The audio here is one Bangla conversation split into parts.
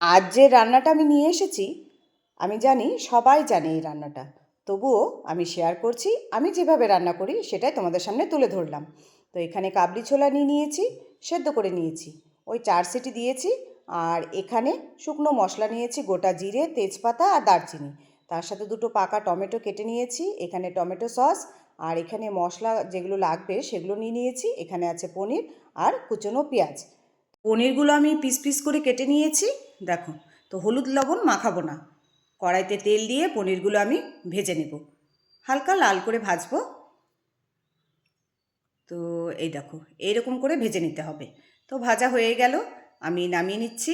আজ যে রান্নাটা আমি নিয়ে এসেছি, আমি জানি, সবাই জানে এই রান্নাটা। তবুও আমি শেয়ার করছি, আমি যেভাবে রান্না করি সেটাই তোমাদের সামনে তুলে ধরলাম। তো এখানে কাবলি ছোলা নিয়ে নিয়েছি, সেদ্ধ করে নিয়েছি। ওই চার সিটি দিয়েছি, আর এখানে শুকনো মশলা নিয়েছি, গোটা জিরে, তেজপাতা আর দারচিনি। তার সাথে দুটো পাকা টমেটো কেটে নিয়েছি, এখানে টমেটো সস, আর এখানে মশলা যেগুলো লাগবে সেগুলো নিয়ে নিয়েছি, এখানে আছে পনির আর কুচনো পেঁয়াজ। পনিরগুলো আমি পিস পিস করে কেটে নিয়েছি দেখো, তো হলুদ লবণ মাখাবো না। কড়াইতে তেল দিয়ে পনিরগুলো আমি ভেজে নেব। হালকা লাল করে ভাজবো। তো এই দেখো এইরকম করে ভেজে নিতে হবে। তো ভাজা হয়ে গেল, আমি নামিয়ে নিচ্ছি।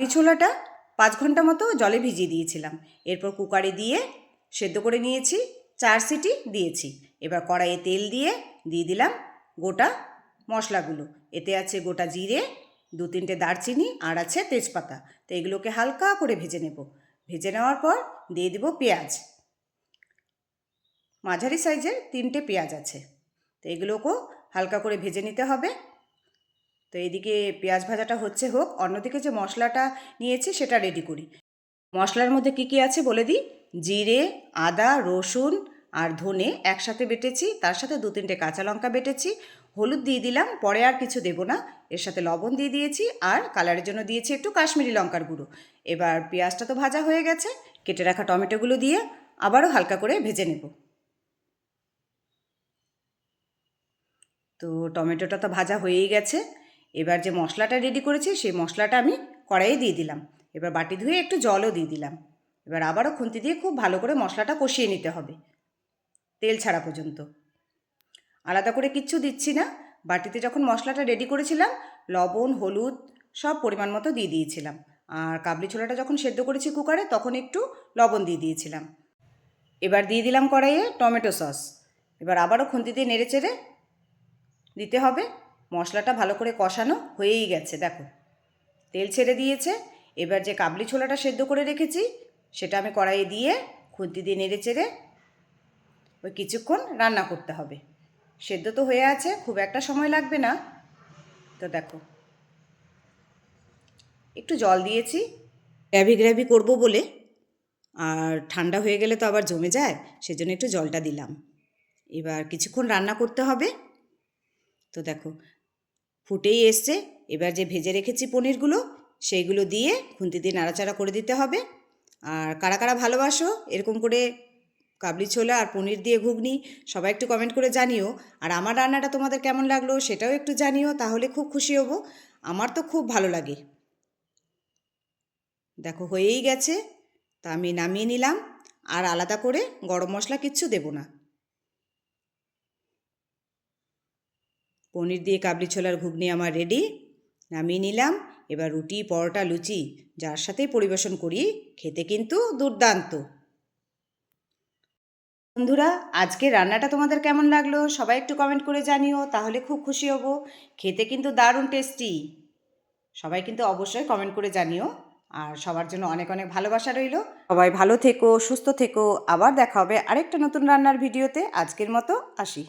এই ছোলাটা পাঁচ ঘণ্টা মতো জলে ভিজিয়ে দিয়েছিলাম। এরপর কুকারে দিয়ে সেদ্ধ করে নিয়েছি, চার সিটি দিয়েছি। এবার কড়াইয়ে তেল দিয়ে দিয়ে দিলাম গোটা মশলাগুলো। এতে আছে গোটা জিরে দু তিনটে দারচিনি, আর আছে তেজপাতা। তো এগুলোকে হালকা করে ভেজে নেব। ভেজে নেওয়ার পর দিয়ে দেব পেঁয়াজ। মাঝারি সাইজের তিনটে পেঁয়াজ আছে। তো এগুলোকেও হালকা করে ভেজে নিতে হবে। তো এদিকে পেঁয়াজ ভাজাটা হচ্ছে হোক, অন্যদিকে যে মশলাটা নিয়েছি সেটা রেডি করি। মশলার মধ্যে কী কী আছে বলে দিই? জিরে, আদা, রসুন আর ধনে একসাথে বেটেছি, তার সাথে দু তিনটে কাঁচা লঙ্কা বেটেছি হলুদ দিয়ে দিলাম, পরে আর কিছু দেবো না। এর সাথে লবণ দিয়ে দিয়েছি আর কালারের জন্য দিয়েছি একটু কাশ্মীরি লঙ্কার গুঁড়ো। এবার পেঁয়াজটা তো ভাজা হয়ে গেছে, কেটে রাখা টমেটোগুলো দিয়ে আবারও হালকা করে ভেজে নেব। তো টমেটোটা তো ভাজা হয়েই গেছে। এবার যে মশলাটা রেডি করেছি, সেই মশলাটা আমি কড়াইয়ে দিয়ে দিলাম। এবার বাটি ধুয়ে একটু জলও দিয়ে দিলাম। এবার আবারও খুন্তি দিয়ে খুব ভালো করে মশলাটা কষিয়ে নিতে হবে। তেল ছাড়া পর্যন্ত। আলাদা করে কিচ্ছু দিচ্ছি না। বাটিতে যখন মশলাটা রেডি করেছিলাম, লবণ, হলুদ সব পরিমাণ মতো দিয়ে দিয়েছিলাম। আর কাবলি ছোলাটা যখন সেদ্ধ করেছি কুকারে, তখন একটু লবণ দিয়ে দিয়েছিলাম। এবার দিয়ে দিলাম কড়াইয়ে টমেটো সস। এবার আবারও খুন্তি দিয়ে নেড়ে চেড়ে দিতে হবে। মশলাটা ভালো করে কষানো হয়েই গেছে, দেখো। তেল ছেড়ে দিয়েছে। এবার যে কাবলি ছোলাটা সেদ্ধ করে রেখেছি, সেটা আমি কড়াইয়ে দিয়ে খুন্তি দিয়ে নেড়ে চেড়ে ওই কিছুক্ষণ রান্না করতে হবে। সেদ্ধ তো হয়ে আছে, খুব একটা সময় লাগবে না। তো দেখো, একটু জল দিয়েছি, গ্র্যাভি গ্র্যাভি করব বলে, আর ঠান্ডা হয়ে গেলে তো আবার জমে যায়, সেজন্য একটু জলটা দিলাম। এবার কিছুক্ষণ রান্না করতে হবে। তো দেখো, ফুটেই এসছে, এবার যে ভেজে রেখেছি পনিরগুলো, সেইগুলো দিয়ে খুন্তি দিয়ে নাড়াচাড়া করে দিতে হবে। আর কারা কারা ভালোবাসো, এরকম করে কাবলি ছোলা আর পনির দিয়ে ঘুগনি, সবাই একটু কমেন্ট করে জানিও। আর আমার রান্নাটা তোমাদের কেমন লাগল সেটাও একটু জানিও, তাহলে খুব খুশি হব। আমার তো খুব ভালো লাগে। দেখো হয়েই গেছে, তা আমি নামিয়ে নিলাম, আর আলাদা করে গরম মশলা কিচ্ছু দেবো না। পনির দিয়ে কাবলি ছোলার ঘুগনি আমার রেডি নামিয়ে নিলাম। এবার রুটি, পরোটা, লুচি, যার সাথেই পরিবেশন করি, খেতে কিন্তু দুর্দান্ত। বন্ধুরা, আজকে রান্নাটা তোমাদের কেমন লাগল? সবাই একটু কমেন্ট করে জানিও, তাহলে খুব খুশি হব। খেতে কিন্তু দারুণ টেস্টি সবাই কিন্তু অবশ্যই কমেন্ট করে জানিও। আর সবার জন্য অনেক অনেক ভালোবাসা রইল। সবাই ভালো থেকো, সুস্থ থেকো। আবার দেখা হবে আরেকটা নতুন রান্নার ভিডিওতে আজকের মতো আসি।